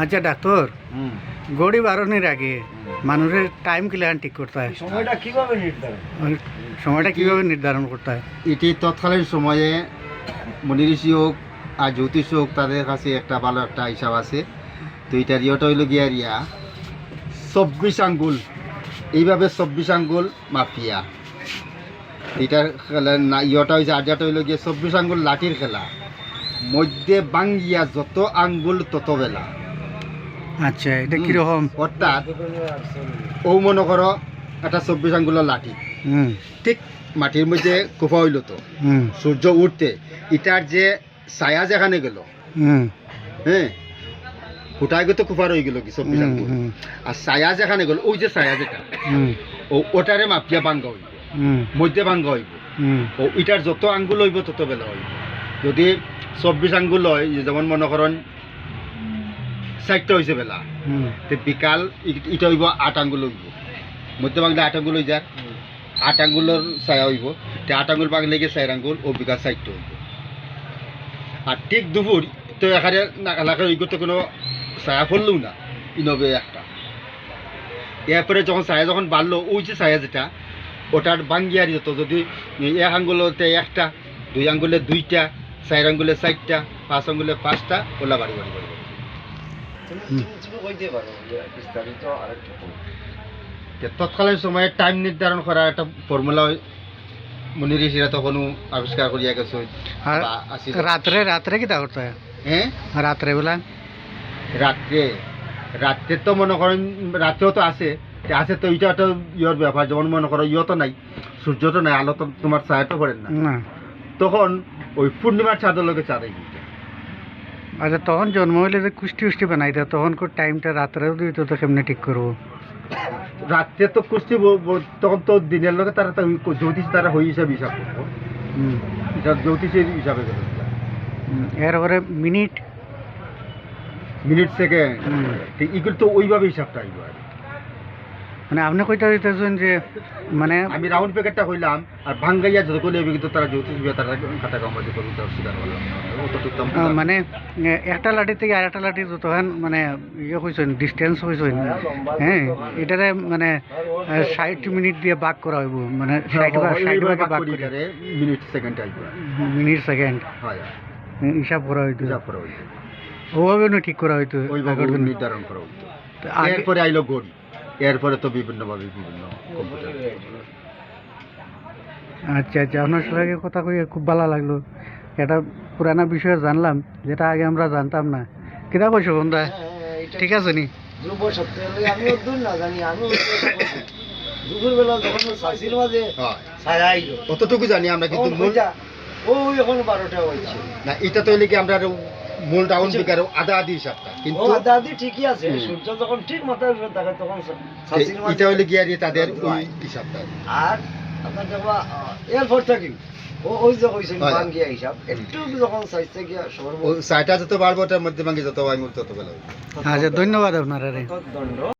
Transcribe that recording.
আচ্ছা ডাক্তার। গড়ি বাড়ানোর আগে মানুষের টাইম কিলান ঠিক করতে হয়। সময়টা কীভাবে নির্ধারণ? সময়টা কীভাবে নির্ধারণ করতে হয়? এটি তৎকালীন সময়ে মনি ঋষি হোক আর জ্যোতিষ হোক তাদের কাছে একটা ভালো একটা হিসাব আছে। তো এটার ইয়েটা হইল গিয়া রিয়া চব্বিশ আঙ্গুল। এইভাবে চব্বিশ আঙ্গুল মাফিয়া। এটার খেলা না ইয়েটা হয়েছে আড্ডাটা হইল গিয়ে চব্বিশ আঙ্গুল লাঠির খেলা। মধ্যে বাঙ্গিয়া যত আঙ্গুল তত বেলা। আচ্ছা এটা কীরকম? অর্থাৎ ও মনে করো একটা চব্বিশ আঙ্গুলের লাঠি। ঠিক মাটির মধ্যে কোফা হইল তো। সূর্য উঠতে এটার যে ছায়া যেখানে গেল হ্যাঁ ফুটায় গেতো কুফার হয়ে গেল কি চব্বিশ আঙ্গুল। আর ছায়া যেখানে গেল ওই যে ছায়া যেটা হুম, ও ওটারে মাপিয়া ভাঙ্গা হইব। মধ্যে ভাঙ্গা হইব। ও এটার যত আঙ্গুল হইব তত বেলা হইব। যদি চব্বিশ আঙ্গুল হয় যেমন মনে করেন ষাটটা হয়েছে বেলা। বিকাল ইটা হইব আট আঙ্গুল হইব। মধ্যে ভাঙলে আট আঙ্গুল হয়ে যার আট আঙ্গুলের ছায়া হইব। তে আট আঙ্গুল ভাঙলে গিয়ে চার আঙ্গুল ও বিকাল ষাটটা হইব। আর ঠিক দুপুর তো এখানে নাকালাকা হইব তো কোনো ছায়া পড়লেও না। ইনবে একটা। এরপরে যখন ছায়া যখন বাড়লো ওই যে ছায়া যেটা ওটার বাঙ্গিয়ার যেত যদি এক আঙ্গুলতে একটা দুই আঙ্গুলে দুইটা চার আঙ্গুলে চারটা পাঁচ আঙ্গুলে পাঁচটা ওলা বাড়ি বাড়ি বাড়ি। তৎকালীন সময়ে টাইম নির্ধারণ করার একটা ফর্মুলা মনি ঋষিরা তখনও আবিষ্কার করিয়া গেছে। রাত্রে রাত্রে কিতা করতে হয় হ্যাঁ রাত্রে বেলা? রাত্রে রাত্রে তো মনে করেন রাত্রেও তো আছে আছে তো এটা তো ইয়র ব্যাপার যেমন মনে করো ইয় তো নাই সূর্য তো নাই আলো তো তোমার ছায়া তো পড়েন না। তখন ওই পূর্ণিমার চাঁদের লোকে চাঁদাই দিতে আচ্ছা তখন জন্ম হইলে যে কুষ্টি উষ্টি বানাই দেয় তখন টাইমটা রাত্রে দিত তো কেমনে ঠিক করব? রাত্রে তো ব- তখন তো দিনের লোকে তারা তো জ্যোতিষ তারা হয়ে হিসাবে হিসাব করব। জ্যোতিষের হিসাবে এরপরে মিনিট? Minute second. এগুলো তো ওইভাবে হিসাবটা আসবে। মানে আপনি কইতে হইতেছেন যে মানে আমি রাউন্ড প্যাকেটটা হইলাম আর ভাঙ্গাইয়া যত করলে কিন্তু তারা জ্যোতিষ বিয়ে তারা কাটা কামাজি করব তার স্বীকার করলাম মানে একটা লাঠি থেকে আর একটা লাঠি যতক্ষণ মানে ইয়ে হয়েছেন ডিস্টেন্স হয়েছেন হ্যাঁ এটারে মানে ষাট মিনিট দিয়ে ভাগ করা হইব। মানে ষাট ভাগ ষাট ভাগে ভাগ করে মিনিট সেকেন্ড মিনিট সেকেন্ড হয় হিসাব করা হইতো। হিসাব করা হইতো। ওভাবে না ঠিক করা হইতো ওইভাবে। নির্ধারণ করা হইতো। এরপরে আইলো গড়ি। এরপরে তো বিভিন্নভাবে বিভিন্ন কম্পিউটার আচ্ছা আচ্ছা আপনার সঙ্গে কথা কইয়ে খুব ভালো লাগল। এটা পুরানা বিষয় জানলাম যেটা আগে আমরা জানতাম না। কিতা কইছো বন্ধা? হ্যাঁ, হ্যাঁ, এটা ঠিক আছে নি? ধ্রুব সত্য আমিও দূর না জানি আমি দুপুর বেলা যখন শাশির মাঝে হয়। ছায়া আইলো অতটুকু জানি আমরা কিন্তু ওই এখন বারোটা হয়েছে না এটা তো হইলে কি আমরা আরও মূল ডাউন বিকার আধা আধি হিসাবটা। কিন্তু ঠিকই আছে। সূর্য যখন ঠিক মাথার উপরে থাকে তখন এটা হইলে গিয়ে তাদের ওই হিসাবটা। আর আপনার দেখবা এরপর থাকি ও ওই যে কইছেন। বাঙ্গিয়া হিসাব। একটু যখন সাইজে গিয়া সাইটা যত বাড়বো ওটার মধ্যে ভাঙে যত আঙুল তত বেলা আচ্ছা ধন্যবাদ আপনারা দণ্ড।